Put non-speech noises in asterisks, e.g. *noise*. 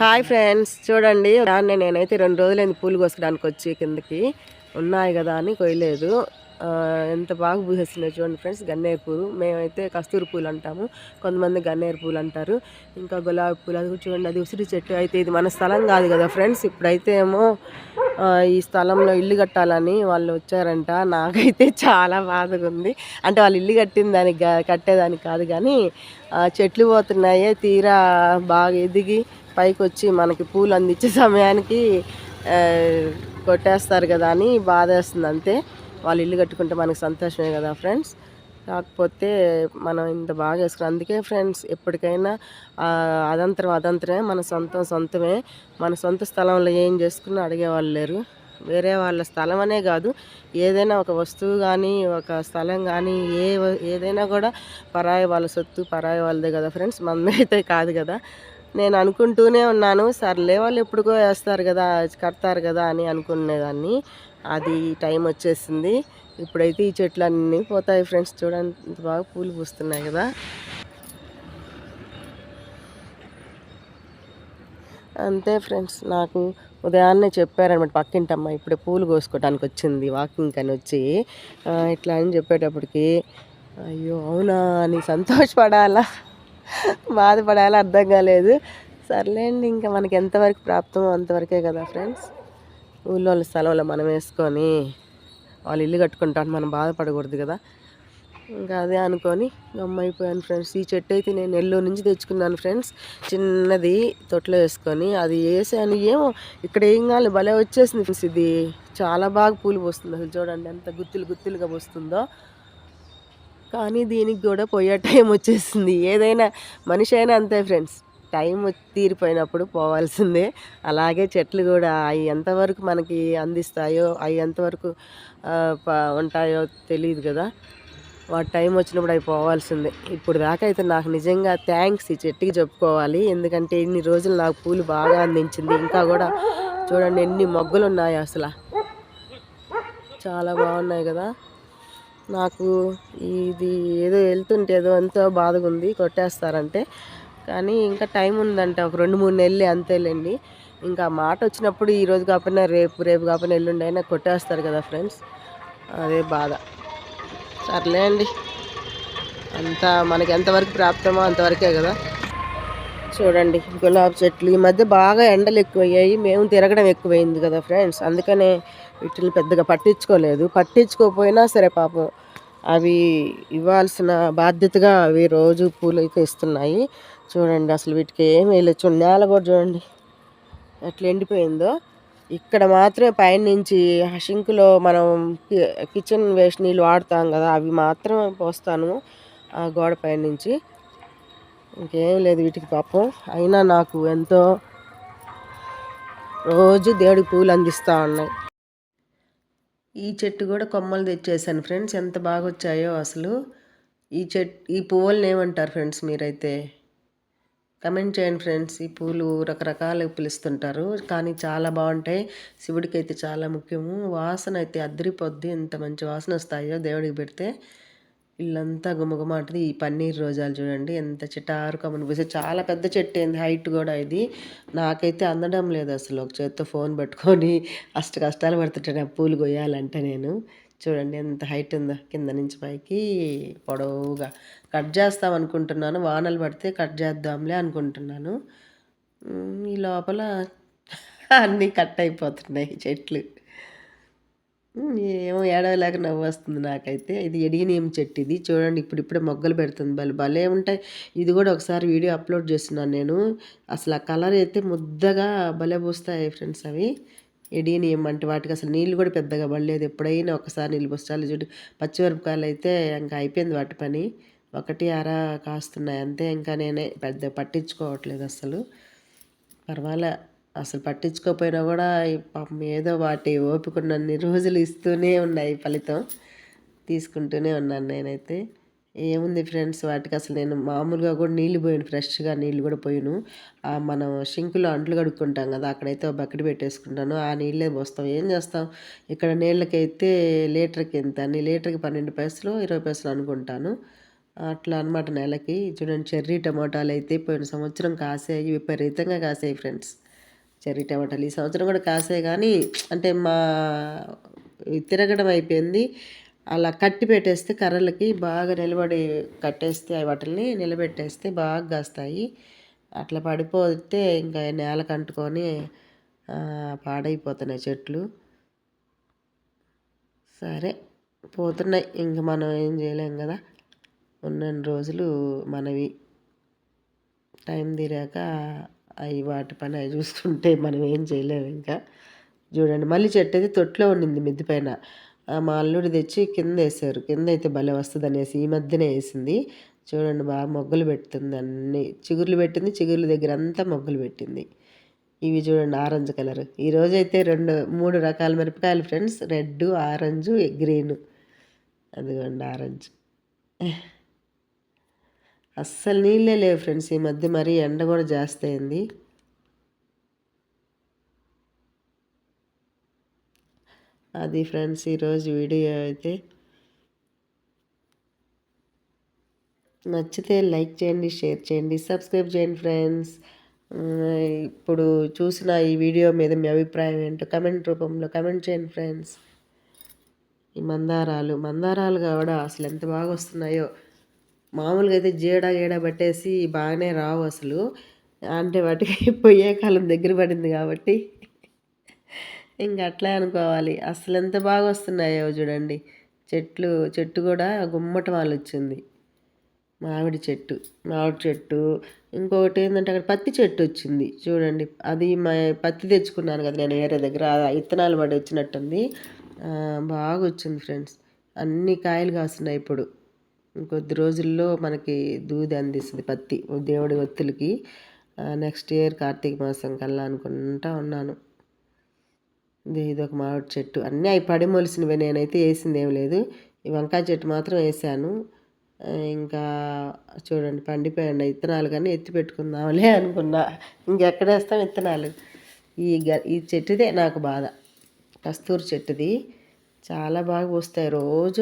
Hi friends చూడండి. దాన్ని నేనైతే రెండు రోజులైంది పూలు కోసుకోవడానికి వచ్చి కిందకి. ఉన్నాయి కదా అని కొయ్యలేదు. ఎంత బాగా పూసేస్తున్నాయి చూడండి ఫ్రెండ్స్ గన్నేరు పూలు. మేమైతే కస్తూరి పూలు అంటాము. కొంతమంది గన్నేరు పూలు అంటారు. ఇంకా గులాబీ పూలు అది చూడండి అది ఉసిరి చెట్టు. అయితే ఇది మన స్థలం కాదు కదా ఫ్రెండ్స్. ఇప్పుడైతే ఏమో ఈ స్థలంలో ఇల్లు కట్టాలని వాళ్ళు వచ్చారంట. నాకైతే చాలా బాధగా ఉంది. అంటే వాళ్ళు ఇల్లు కట్టిన దానికి కట్టేదానికి కాదు కానీ చెట్లు పోతున్నాయి. తీరా బాగా ఎదిగి పైకి వచ్చి మనకి పూలు అందించే సమయానికి కొట్టేస్తారు కదా అని బాధ వేస్తుంది అంతే. వాళ్ళు ఇల్లు కట్టుకుంటే మనకి సంతోషమే కదా ఫ్రెండ్స్. కాకపోతే మనం ఇంత బాగా వేసుకున్నాం అందుకే ఫ్రెండ్స్ ఎప్పటికైనా అదంతరం అదంతరమే మన సొంతం సొంతమే. మన సొంత స్థలంలో ఏం చేసుకున్నా అడిగేవాళ్ళు లేరు. వేరే వాళ్ళ స్థలం అనే కాదు. ఏదైనా ఒక వస్తువు కానీ ఒక స్థలం కానీ ఏ ఏదైనా కూడా పరాయి వాళ్ళ సొత్తు పరాయి వాళ్ళదే కదా ఫ్రెండ్స్. మనదైతే కాదు కదా. నేను అనుకుంటూనే ఉన్నాను సర్లే వాళ్ళు ఎప్పుడుకో వేస్తారు కదా కడతారు కదా అని అనుకునేదాన్ని. అది టైం వచ్చేసింది. ఇప్పుడైతే ఈ చెట్లు అన్నీ పోతాయి ఫ్రెండ్స్. చూడండి ఇంత బాగా పూలు పూస్తున్నాయి కదా. అంతే ఫ్రెండ్స్ నాకు ఉదయాన్నే చెప్పారనమాట పక్కింటమ్మ ఇప్పుడే పూలు కోసుకోవడానికి వచ్చింది వాకింగ్ అని వచ్చి. ఇట్లా అని చెప్పేటప్పటికి అయ్యో అవునా అని సంతోషపడాలా? బాధపడాలో అర్థం కాలేదు. సర్లేండి ఇంకా మనకి ఎంతవరకు ప్రాప్తమో అంతవరకే కదా ఫ్రెండ్స్. ఊళ్ళో వాళ్ళ స్థలంలో మనం వేసుకొని వాళ్ళు ఇల్లు కట్టుకుంటాను మనం బాధపడకూడదు కదా. ఇంకా అదే అనుకొని గమ్మైపోయాను ఫ్రెండ్స్. ఈ చెట్టు అయితే నేను నెల్లూరు నుంచి తెచ్చుకున్నాను ఫ్రెండ్స్. చిన్నది తొట్లో వేసుకొని అది వేసాను. ఏమో ఇక్కడ ఏం కాదు భలే వచ్చేసింది ఫ్రెండ్స్ ఇది. చాలా బాగా పూలు పోస్తుంది అసలు చూడండి ఎంత గుత్తులు గుత్తులుగా పోస్తుందో. కానీ దీనికి కూడా పోయే టైం వచ్చేసింది. ఏదైనా మనిషి అయినా అంతే ఫ్రెండ్స్. టైం తీరిపోయినప్పుడు పోవాల్సిందే. అలాగే చెట్లు కూడా అవి ఎంతవరకు మనకి అందిస్తాయో అవి ఎంతవరకు ఉంటాయో తెలియదు కదా. వాటి టైం వచ్చినప్పుడు అవి పోవాల్సిందే. ఇప్పుడు దాకా అయితే నాకు నిజంగా థ్యాంక్స్ ఈ చెట్టుకి చెప్పుకోవాలి. ఎందుకంటే ఇన్ని రోజులు నాకు పూలు బాగా అందించింది. ఇంకా కూడా చూడండి ఎన్ని మొగ్గలు ఉన్నాయి అసలు. చాలా బాగున్నాయి కదా. నాకు ఇది ఏదో వెళ్తుంటే ఏదో ఎంతో బాధగా ఉంది కొట్టేస్తారంటే. కానీ ఇంకా టైం ఉందంట ఒక రెండు మూడు నెలలు అంతేలేండి. ఇంకా మాట వచ్చినప్పుడు ఈరోజు కాకపోయినా రేపు రేపు కాకపోయినా ఎల్లుండి అయినా కొట్టేస్తారు కదా ఫ్రెండ్స్. అదే బాధ. సర్లే అండి. అంతా మనకి ఎంతవరకు ప్రాప్తమో అంతవరకే కదా. చూడండి గులాబీ చెట్లు. ఈ మధ్య బాగా ఎండలు ఎక్కువయ్యాయి. మేము తిరగడం ఎక్కువైంది కదా ఫ్రెండ్స్. అందుకనే వీటిని పెద్దగా పట్టించుకోలేదు. పట్టించుకోకపోయినా సరే పాపం అవి ఇవ్వాల్సిన బాధ్యతగా అవి రోజు పూలు అయితే ఇస్తున్నాయి. చూడండి అసలు వీటికి ఏం వేయలేదు. చూడండి నేల కూడా చూడండి ఎట్లా ఎండిపోయిందో. ఇక్కడ మాత్రమే పైనుంచి ఆ షింకులో మనం కిచెన్ వేస్ట్ నీళ్ళు వాడతాం కదా అవి మాత్రమే పోస్తాను ఆ గోడ పైనుంచి. ఇంకేం లేదు వీటికి పాపం. అయినా నాకు ఎంతో రోజు దేవుడికి పూలు అందిస్తూ ఉన్నాయి. ఈ చెట్టు కూడా కొమ్మలు తెచ్చేసాను ఫ్రెండ్స్. ఎంత బాగా వచ్చాయో అసలు. ఈ చెట్ ఈ పువ్వులను ఏమంటారు ఫ్రెండ్స్ మీరైతే? కమెంట్ చేయండి ఫ్రెండ్స్. ఈ పూలు రకరకాలు పిలుస్తుంటారు కానీ చాలా బాగుంటాయి. శివుడికి అయితే చాలా ముఖ్యము. వాసన అయితే అద్దరిపోద్ది. ఎంత మంచి వాసన వస్తాయో దేవుడికి పెడితే. ఇల్లంతా గుమగుమాటది ఈ పన్నీర్ రోజాలు చూడండి ఎంత చిటారుగా అనిపిస్తే చాలా పెద్ద చెట్టు అయింది హైట్ కూడా ఇది. నాకైతే అందడం లేదు అసలు ఒక చేత్తో ఫోన్ పట్టుకొని అష్ట కష్టాలు పడుతుంటాను ఆ పూలు కొయ్యాలంటే నేను. చూడండి ఎంత హైట్ ఉందో కింద నుంచి పైకి పొడవుగా. కట్ చేస్తాం అనుకుంటున్నాను వానలు పడితే కట్ చేద్దాంలే అనుకుంటున్నాను. ఈ లోపల అన్నీ కట్ అయిపోతున్నాయి చెట్లు. ఏమో ఏడవలేక నవ్వు వస్తుంది నాకైతే. ఇది ఎడిగినేం చెట్టు ఇది చూడండి ఇప్పుడు ఇప్పుడే మొగ్గలు పెడుతుంది. భలే భలే ఉంటాయి. ఇది కూడా ఒకసారి వీడియో అప్లోడ్ చేస్తున్నాను నేను. అసలు ఆ కలర్ అయితే ముద్దగా భలే పూస్తాయి ఫ్రెండ్స్ అవి. ఎడినియం అంటే వాటికి అసలు నీళ్ళు కూడా పెద్దగా పడలేదు. ఎప్పుడైనా ఒకసారి నీళ్ళు పోస్తాలు చూడు పచ్చిమిరపకాయలు అయితే ఇంకా అయిపోయింది వాటి పని. ఒకటి అర కాస్తున్నాయి అంతే. ఇంకా నేనే పెద్ద పట్టించుకోవట్లేదు అసలు. పర్వాలే. అసలు పట్టించుకోకపోయినా కూడా పాపం ఏదో వాటి ఓపికన్నన్ని రోజులు ఇస్తూనే ఉన్నాయి ఫలితం. తీసుకుంటూనే ఉన్నాను నేనైతే. ఏముంది ఫ్రెండ్స్? వాటికి అసలు నేను మామూలుగా కూడా నీళ్ళు పోయాను ఫ్రెష్గా నీళ్ళు కూడా పోయాను. మనం షింకులో అంట్లు కడుక్కుంటాం కదా అక్కడైతే ఒక బకెట్ పెట్టేసుకుంటాను. ఆ నీళ్ళే పోస్తాం. ఏం చేస్తాం? ఇక్కడ నీళ్ళకైతే లీటర్కి ఎంత? నీ లీటర్కి పన్నెండు పైసలు ఇరవై పైసలు అనుకుంటాను. అట్లా అనమాట నెలకి. చూడండి చెర్రీ టమాటాలు అయితే పోయిన సంవత్సరం కాసాయి విపరీతంగా కాసాయి ఫ్రెండ్స్. చెర్రీ టమాటాలు. ఈ సంవత్సరం కూడా కాసే కానీ అంటే మా తిరగడం అయిపోయింది. అలా కట్టి పెట్టేస్తే కర్రలకి బాగా నిలబడి కట్టేస్తే వాటిని నిలబెట్టేస్తే బాగా కాస్తాయి. అట్లా పడిపోతే ఇంకా నేలకు అంటుకొని పాడైపోతున్నాయి చెట్లు. సరే పోతున్నాయి. ఇంక మనం ఏం చేయలేం కదా. ఉన్న రోజులు మనవి. టైం తీరాక అవి వాటి పని అవి చూస్తుంటే మనం ఏం చేయలేము ఇంకా. చూడండి మళ్ళీ చెట్టు అయితే తొట్లో ఉండింది మిద్ది పైన. మా అల్లుడు తెచ్చి కింద వేసారు. కింద అయితే భలే వస్తుంది అనేసి ఈ మధ్యనే వేసింది. చూడండి బాగా మొగ్గలు పెడుతుంది అన్ని. చిగుర్లు పెట్టింది చిగుర్ల దగ్గర అంతా మొగ్గలు పెట్టింది. ఇవి చూడండి ఆరెంజ్ కలర్. ఈరోజు అయితే రెండు మూడు రకాల మిరపకాయలు ఫ్రెండ్స్. Red orange green. అదిగోండి ఆరెంజ్. అస్సలు నీళ్ళే లేవు ఫ్రెండ్స్. ఈ మధ్య మరీ ఎండ కూడా జాస్తి అయింది అది ఫ్రెండ్స్ ఈరోజు వీడియో అయితే. నచ్చితే లైక్ చేయండి షేర్ చేయండి సబ్స్క్రైబ్ చేయండి ఫ్రెండ్స్. ఇప్పుడు చూసిన ఈ వీడియో మీద మీ అభిప్రాయం ఏంటో కమెంట్ రూపంలో కమెంట్ చేయండి ఫ్రెండ్స్. ఈ మందారాలు మందారాలు కూడా అసలు ఎంత బాగా వస్తున్నాయో. మామూలుగా అయితే జీడ గీడ పట్టేసి బాగానే రావు అసలు. అంటే వాటికి *laughs* పొయ్యే కాలం దగ్గర పడింది కాబట్టి. ఇంకా అట్లా అనుకోవాలి. అసలు ఎంత బాగా వస్తున్నాయో చూడండి. చెట్లు చెట్టు కూడా గుమ్మట వాళ్ళు వచ్చింది మామిడి చెట్టు మామిడి చెట్టు. ఇంకొకటి ఏంటంటే అక్కడ పత్తి చెట్టు వచ్చింది. చూడండి. అది మా పత్తి తెచ్చుకున్నాను కదా నేను వేరే దగ్గర. విత్తనాలు పడి వచ్చినట్టుంది. బాగా వచ్చింది ఫ్రెండ్స్. అన్ని కాయలు కాస్తున్నాయి ఇప్పుడు. ఇంకొద్ది రోజుల్లో మనకి దూది అందిస్తుంది పత్తి దేవుడి ఒత్తులకి నెక్స్ట్ ఇయర్ కార్తీక మాసం కల్లా అనుకుంటా ఉన్నాను. ఇది ఒక మామిడి చెట్టు. అన్నీ అవి పడి మొలిసినవి. నేనైతే వేసింది ఏం లేదు. ఈ వంకాయ చెట్టు మాత్రం వేసాను. ఇంకా చూడండి పండిపోయండి విత్తనాలు కానీ ఎత్తి పెట్టుకుందాంలే అనుకున్నా. ఇంకెక్కడ వేస్తాం? విత్తనాలు ఈ గ ఈ చెట్టుదే నాకు బాధ. కస్తూరి చెట్టుది. చాలా బాగా వస్తాయి రోజు